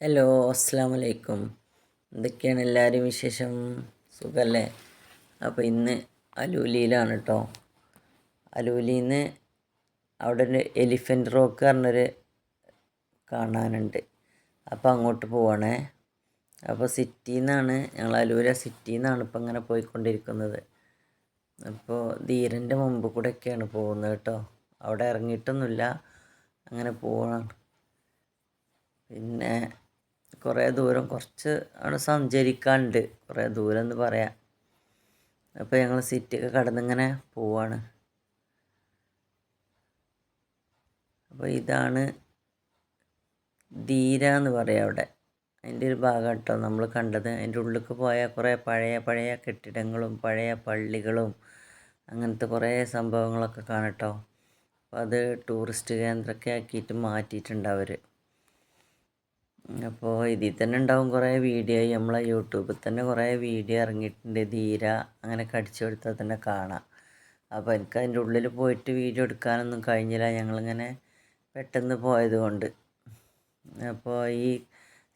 Hello അസ്സാം വലൈക്കും എന്തൊക്കെയാണ് എല്ലാവരും വിശേഷം? സുഖമല്ലേ അപ്പോൾ ഇന്ന് അലൂലിയിലാണ് കേട്ടോ അലൂലിയിൽ നിന്ന് അവിടെ ഒരു എലിഫന്റ് റോക്ക് പറഞ്ഞൊരു കാണാനുണ്ട്. അപ്പോൾ അങ്ങോട്ട് പോവാണേ. അപ്പോൾ സിറ്റിയിൽ നിന്നാണ് ഞങ്ങൾ അലൂല സിറ്റിയിൽ നിന്നാണ് ഇപ്പോൾ ഇങ്ങനെ പോയിക്കൊണ്ടിരിക്കുന്നത്. അപ്പോൾ ധീരന്റെ മുമ്പ് കൂടെയൊക്കെയാണ് പോകുന്നത് കേട്ടോ അവിടെ ഇറങ്ങിയിട്ടൊന്നുമില്ല അങ്ങനെ പോവാണ്. പിന്നെ കുറേ ദൂരം കുറച്ച് അവിടെ സഞ്ചരിക്കാനുണ്ട്. കുറേ ദൂരം എന്ന് പറയാം. അപ്പോൾ ഞങ്ങൾ സിറ്റിയൊക്കെ കടന്നിങ്ങനെ പോവാണ്. അപ്പോൾ ഇതാണ് ധീര എന്ന് പറയാം അവിടെ. അതിന്റെ ഒരു ഭാഗം കേട്ടോ നമ്മൾ കണ്ടത്. അതിന്റെ ഉള്ളിലേക്ക് പോയാൽ കുറേ പഴയ പഴയ കെട്ടിടങ്ങളും പഴയ പള്ളികളും അങ്ങനത്തെ കുറേ സംഭവങ്ങളൊക്കെ കാണട്ടോ. അപ്പോൾ അത് ടൂറിസ്റ്റ് കേന്ദ്രമൊക്കെ ആക്കിയിട്ട് മാറ്റിയിട്ടുണ്ട് അവർ അപ്പോൾ ഇതിൽ തന്നെ ഉണ്ടാവും കുറേ വീഡിയോ നമ്മളെ യൂട്യൂബിൽ തന്നെ കുറേ വീഡിയോ ഇറങ്ങിയിട്ടുണ്ട്. ധീര അങ്ങനെ കടിച്ചു കൊടുത്താൽ തന്നെ കാണാം. അപ്പോൾ എനിക്ക് അതിന്റെ ഉള്ളിൽ പോയിട്ട് വീഡിയോ എടുക്കാനൊന്നും കഴിഞ്ഞില്ല. ഞങ്ങളിങ്ങനെ പെട്ടെന്ന് പോയത് കൊണ്ട്. അപ്പോൾ ഈ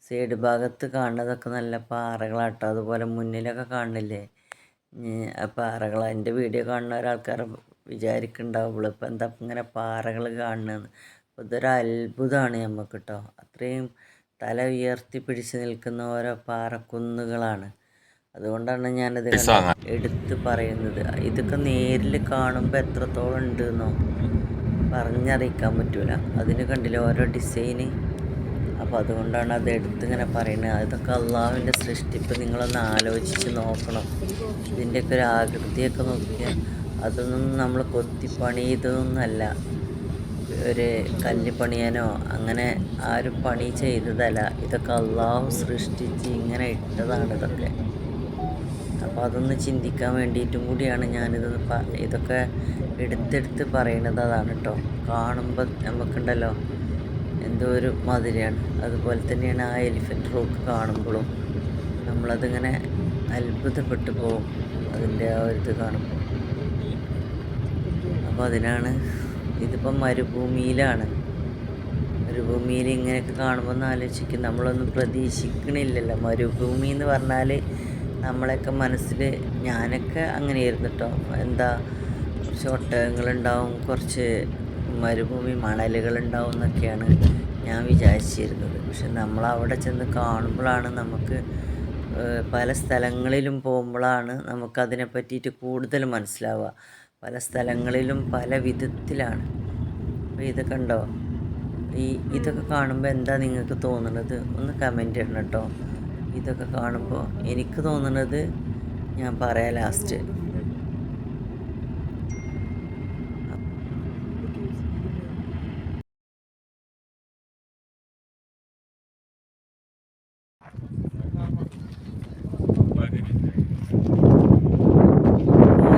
സൈഡ് ഭാഗത്ത് കാണുന്നതൊക്കെ നല്ല പാറകളാട്ടോ. അതുപോലെ മുന്നിലൊക്കെ കാണില്ലേ? ആ പാറകൾ. എന്റെ വീഡിയോ കാണുന്ന ഒരാൾക്കാർ വിചാരിക്കുന്നുണ്ടാവുള്ളൂ. ഇപ്പോൾ എന്താ ഇങ്ങനെ പാറകൾ കാണുന്നത് അപ്പോൾ ഇതൊരു അത്ഭുതമാണ് നമുക്ക് കേട്ടോ അത്രയും തല ഉയർത്തി പിടിച്ചു നിൽക്കുന്ന ഓരോ പാറക്കുന്നുകളാണ്. അതുകൊണ്ടാണ് ഞാനത് എടുത്ത് പറയുന്നത്. ഇതൊക്കെ നേരിൽ കാണുമ്പോൾ എത്രത്തോളം ഉണ്ടെന്നോ പറഞ്ഞറിയിക്കാൻ പറ്റൂല. അതിന് കണ്ടില്ല ഓരോ ഡിസൈന് അപ്പോൾ അതുകൊണ്ടാണ് അത് എടുത്തിങ്ങനെ പറയുന്നത്. അതൊക്കെ അള്ളാഹുവിന്റെ സൃഷ്ടിപ്പ്. നിങ്ങളൊന്ന് ആലോചിച്ച് നോക്കണം. ഇതിന്റെയൊക്കെ ഒരു ആകൃതിയൊക്കെ നോക്കിയാൽ അതൊന്നും നമ്മൾ കൊത്തിപ്പണിയതൊന്നുമല്ല. ഒരു കല്ല് പണിയാനോ അങ്ങനെ ആരും പണി ചെയ്തതല്ല. ഇതൊക്കെ അള്ളാഹു സൃഷ്ടിച്ച് ഇങ്ങനെ ഇട്ടതാണ് ഇതൊക്കെ. അപ്പോൾ അതൊന്ന് ചിന്തിക്കാൻ വേണ്ടിയിട്ടും കൂടിയാണ് ഞാനിത് ഇതൊക്കെ എടുത്തെടുത്ത് പറയുന്നത് അതാണ് കേട്ടോ കാണുമ്പോൾ നമുക്കുണ്ടല്ലോ എന്തോ ഒരു മാതിരിയാണ്. അതുപോലെ തന്നെയാണ് ആ എലിഫന്റ് റോക്ക് കാണുമ്പോഴും നമ്മളതിങ്ങനെ അത്ഭുതപ്പെട്ടു പോകും അതിന്റെ ആ ഒരു ഇത് കാണുമ്പോൾ അപ്പോൾ അതിനാണ് ഇതിപ്പം മരുഭൂമിയിലാണ്. മരുഭൂമിയിൽ ഇങ്ങനെയൊക്കെ കാണുമ്പോൾ ഒന്ന് ആലോചിക്കും. നമ്മളൊന്നും പ്രതീക്ഷിക്കണില്ലല്ലോ. മരുഭൂമി എന്ന് പറഞ്ഞാൽ നമ്മളെയൊക്കെ മനസ്സിൽ ഞാനൊക്കെ അങ്ങനെയായിരുന്നു കേട്ടോ. എന്താ കുറച്ച് ഒട്ടകങ്ങളുണ്ടാവും കുറച്ച് മരുഭൂമി മണലുകളുണ്ടാവും എന്നൊക്കെയാണ് ഞാൻ വിചാരിച്ചിരുന്നത്. പക്ഷെ നമ്മൾ അവിടെ ചെന്ന് കാണുമ്പോഴാണ് നമുക്ക് പല സ്ഥലങ്ങളിലും പോകുമ്പോഴാണ് നമുക്കതിനെ പറ്റിയിട്ട് കൂടുതൽ മനസ്സിലാവുക. പല സ്ഥലങ്ങളിലും പല വിധത്തിലാണ്. അപ്പോൾ ഇത് കണ്ടോ? ഈ ഇതൊക്കെ കാണുമ്പോൾ എന്താ നിങ്ങൾക്ക് തോന്നുന്നത് ഒന്ന് കമന്റ് ഇടണം കേട്ടോ ഇതൊക്കെ കാണുമ്പോൾ എനിക്ക് തോന്നുന്നത് ഞാൻ പറയാം ലാസ്റ്റ്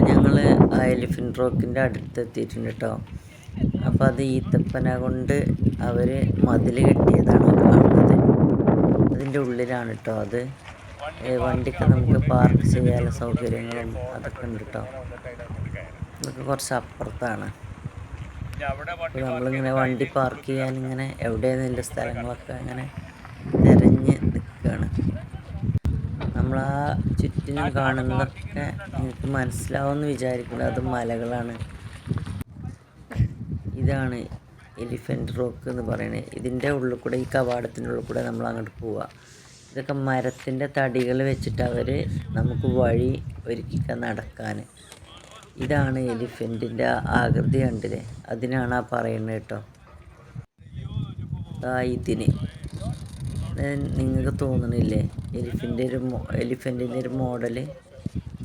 ഞങ്ങൾ ആ എലിഫന്റ് റോക്കിന്റെ അടുത്ത് എത്തിയിട്ടുണ്ട് കേട്ടോ അപ്പോൾ അത് ഈത്തപ്പന കൊണ്ട് അവർ മതിൽ കെട്ടിയതാണ് കാണുന്നത്. അതിന്റെ ഉള്ളിലാണ് കേട്ടോ അത്. വണ്ടിക്ക് നമുക്ക് പാർക്ക് ചെയ്യാനുള്ള സൗകര്യങ്ങളും അതൊക്കെ ഉണ്ട് കേട്ടോ അതൊക്കെ കുറച്ച് അപ്പുറത്താണ്. നമ്മളിങ്ങനെ വണ്ടി പാർക്ക് ചെയ്യാൻ ഇങ്ങനെ എവിടെയെന്നില്ല സ്ഥലങ്ങളൊക്കെ ഇങ്ങനെ നമ്മൾ ആ ചുറ്റിനും കാണുന്നതൊക്കെ നിങ്ങൾക്ക് മനസ്സിലാവുമെന്ന് വിചാരിക്കുന്നത് അത് മലകളാണ്. ഇതാണ് എലിഫന്റ് റോക്ക് എന്ന് പറയുന്നത് ഇതിന്റെ ഉള്ളിൽ കൂടെ ഈ കവാടത്തിന്റെ ഉള്ളിൽ കൂടെ നമ്മൾ അങ്ങോട്ട് പോവുക ഇതൊക്കെ മരത്തിന്റെ തടികൾ വെച്ചിട്ട് അവർ നമുക്ക് വഴി ഒരുക്കിക്ക നടക്കാൻ. ഇതാണ് എലിഫന്റിന്റെ ആകൃതി കണ്ടില്ലേ? അതിനാണ് ആ പറയുന്നത് കേട്ടോ. ഇതിന്. നിങ്ങൾക്ക് തോന്നണില്ലേ? എലിഫന്റെ ഒരു എലിഫന്റിന്റെ ഒരു മോഡൽ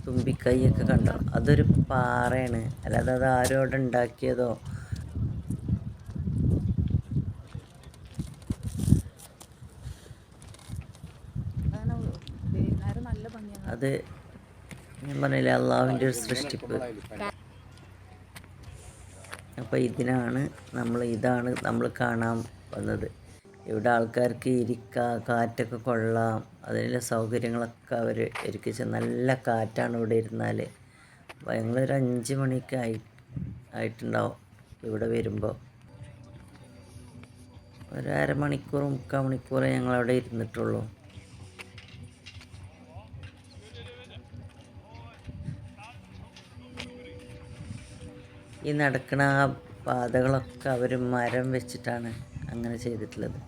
തുമ്പിക്കൈയൊക്കെ കണ്ടോ? അതൊരു പാറയാണ്. അല്ലാതെ അത് ആരോടെ ഉണ്ടാക്കിയതോ? അത് ഞാൻ പറഞ്ഞില്ലേ അള്ളാഹുവിന്റെ ഒരു സൃഷ്ടിപ്പ്. അപ്പോൾ ഇതിനാണ് നമ്മൾ ഇതാണ് നമ്മൾ കാണാൻ വന്നത്. ഇവിടെ ആൾക്കാർക്ക് ഇരിക്കാം കാറ്റൊക്കെ കൊള്ളാം. അതിനുള്ള സൗകര്യങ്ങളൊക്കെ അവർ ഒരുക്കിച്ച് നല്ല കാറ്റാണ് ഇവിടെ ഇരുന്നാൽ ഞങ്ങളൊരു അഞ്ച് മണിക്ക് ആയി ആയിട്ടുണ്ടാവും ഇവിടെ വരുമ്പോൾ ഒരു അരമണിക്കൂർ മുക്കാൽ മണിക്കൂറേ ഞങ്ങളവിടെ ഇരുന്നിട്ടുള്ളൂ. ഈ നടക്കുന്ന ആ പാതകളൊക്കെ അവർ മരം വെച്ചിട്ടാണ് അങ്ങനെ ചെയ്തിട്ടുള്ളത്.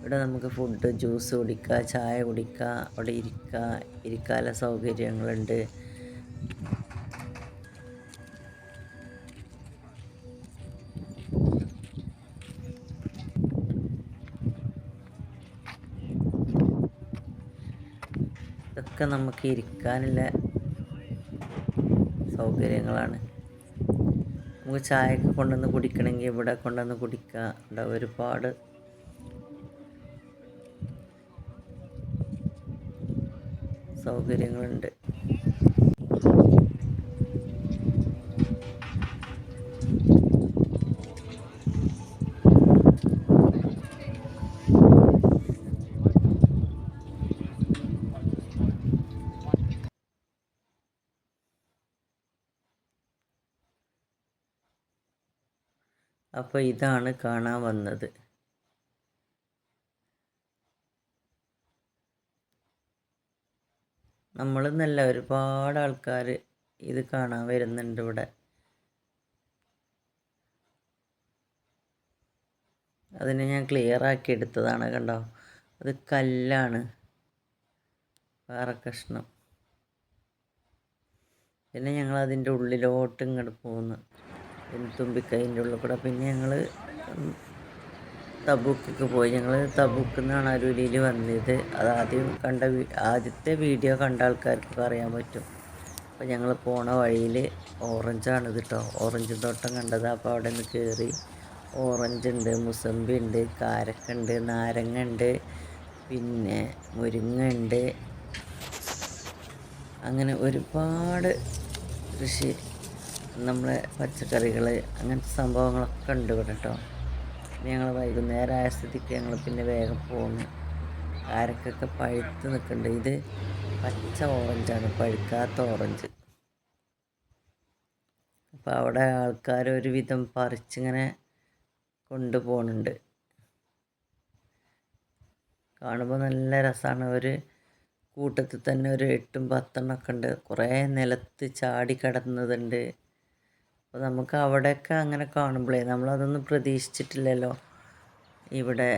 ഇവിടെ നമുക്ക് ഫുഡ് ജ്യൂസ് കുടിക്കുക ചായ കുടിക്കുക അവിടെ ഇരിക്കുക ഇരിക്കാനുള്ള സൗകര്യങ്ങളുണ്ട്. ഇതൊക്കെ നമുക്ക് ഇരിക്കാനുള്ള സൗകര്യങ്ങളാണ്. നമുക്ക് ചായയൊക്കെ കൊണ്ടുവന്ന് കുടിക്കണമെങ്കിൽ ഇവിടെ കൊണ്ടുവന്ന് കുടിക്കുക ഇവിടെ ഒരുപാട് സൗകര്യങ്ങളുണ്ട്. അപ്പോൾ ഇതാണ് കാണാൻ വന്നത്. നമ്മളെന്നല്ല ഒരുപാട് ആൾക്കാർ ഇത് കാണാൻ വരുന്നുണ്ട് ഇവിടെ. അതിനെ ഞാൻ ക്ലിയർ ആക്കി എടുത്തതാണ് കണ്ടോ? അത് കല്ലാണ്. വേറെ കഷ്ണം. പിന്നെ ഞങ്ങൾ അതിന്റെ ഉള്ളിലോട്ട് ഇങ്ങോട്ട് പോകുന്നു തുമ്പിക്കൈന്റെ ഉള്ളിൽ കൂടെ. പിന്നെ ഞങ്ങൾ തബൂക്കൊക്കെ പോയി. ഞങ്ങൾ തബൂക്കിൽ നിന്നാണ് അരുവിലിയിൽ വന്നത്. അത് ആദ്യം കണ്ട ആദ്യത്തെ വീഡിയോ കണ്ട ആൾക്കാർക്കൊക്കെ അറിയാൻ പറ്റും. അപ്പോൾ ഞങ്ങൾ പോണ വഴിയിൽ ഓറഞ്ചാണ് ഇത് കേട്ടോ ഓറഞ്ച് തോട്ടം കണ്ടത്. അപ്പോൾ അവിടെ നിന്ന് കയറി ഓറഞ്ച് ഉണ്ട് മുസമ്പി ഉണ്ട് കാരക്കുണ്ട് നാരങ്ങ ഉണ്ട് പിന്നെ മുരിങ്ങ ഉണ്ട് അങ്ങനെ ഒരുപാട് കൃഷി നമ്മളെ പച്ചക്കറികൾ അങ്ങനത്തെ സംഭവങ്ങളൊക്കെ ഉണ്ട് ഇവിടെ കേട്ടോ ഞങ്ങൾ വൈകുന്നേരം ആയ സ്ഥിതിക്ക് ഞങ്ങൾ പിന്നെ വേഗം പോന്നു. കാരക്കൊക്കെ പഴുത്ത് നിൽക്കുന്നുണ്ട് ഇത് പച്ച ഓറഞ്ചാണ്. പഴുക്കാത്ത ഓറഞ്ച്. അപ്പോൾ അവിടെ ആൾക്കാർ ഒരുവിധം പറിച്ചിങ്ങനെ കൊണ്ടുപോകുന്നുണ്ട് കാണുമ്പോൾ നല്ല രസമാണ് ഒരു കൂട്ടത്തിൽ തന്നെ ഒരു എട്ടും പത്തെണ്ണമൊക്കെ ഉണ്ട്. കുറേ നിലത്ത് ചാടി കിടന്നതുണ്ട്. അപ്പോൾ നമുക്ക് അവിടെയൊക്കെ അങ്ങനെ കാണുമ്പോഴേ നമ്മളതൊന്നും പ്രതീക്ഷിച്ചിട്ടില്ലല്ലോ. ഇവിടെ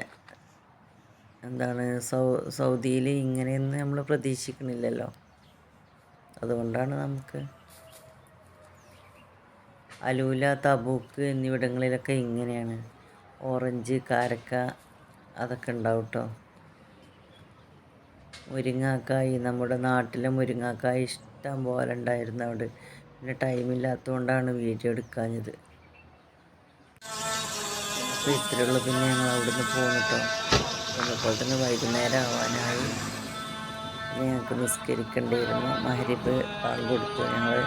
എന്താണ് സൗ സൗദിയിൽ ഇങ്ങനെയൊന്നും നമ്മൾ പ്രതീക്ഷിക്കണില്ലല്ലോ. അതുകൊണ്ടാണ് നമുക്ക് അലൂല തബൂക്ക് എന്നിവിടങ്ങളിലൊക്കെ ഇങ്ങനെയാണ്. ഓറഞ്ച് കാരക്ക അതൊക്കെ ഉണ്ടാവും കേട്ടോ മുരിങ്ങാക്കായി നമ്മുടെ നാട്ടിലെ മുരിങ്ങാക്കായി ഇഷ്ടം പോലെ ഉണ്ടായിരുന്നു അവിടെ. പിന്നെ ടൈമില്ലാത്തതുകൊണ്ടാണ് വീഡിയോ എടുക്കാഞ്ഞത്. അപ്പോൾ ഇത്രയുള്ളൂ പിന്നെ ഞങ്ങൾ അവിടുന്ന് പോന്നിട്ടോ അതുപോലെ തന്നെ വൈകുന്നേരം ആവാനായി. ഞങ്ങൾക്ക് നിസ്കരിക്കേണ്ടിയിരുന്നു. മഹരിബ് പാൽ കൊടുത്തു. ഞങ്ങൾ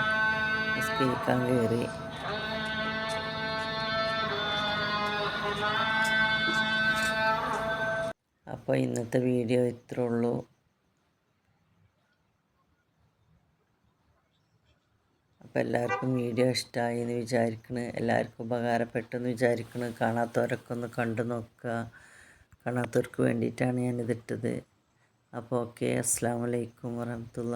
നിസ്കരിക്കാൻ കയറി അപ്പോൾ ഇന്നത്തെ വീഡിയോ ഇത്രേ അപ്പോൾ എല്ലാവർക്കും വീഡിയോ ഇഷ്ടമായി എന്ന് വിചാരിക്കണ് എല്ലാവർക്കും ഉപകാരപ്പെട്ടെന്ന് വിചാരിക്കണ് കാണാത്തവരൊക്കെ ഒന്ന് കണ്ടു നോക്കുക കാണാത്തവർക്ക് വേണ്ടിയിട്ടാണ് ഞാനിതിട്ടത്. അപ്പോൾ ഓക്കെ അസ്സാം വലൈക്കും വരഹമുല്ല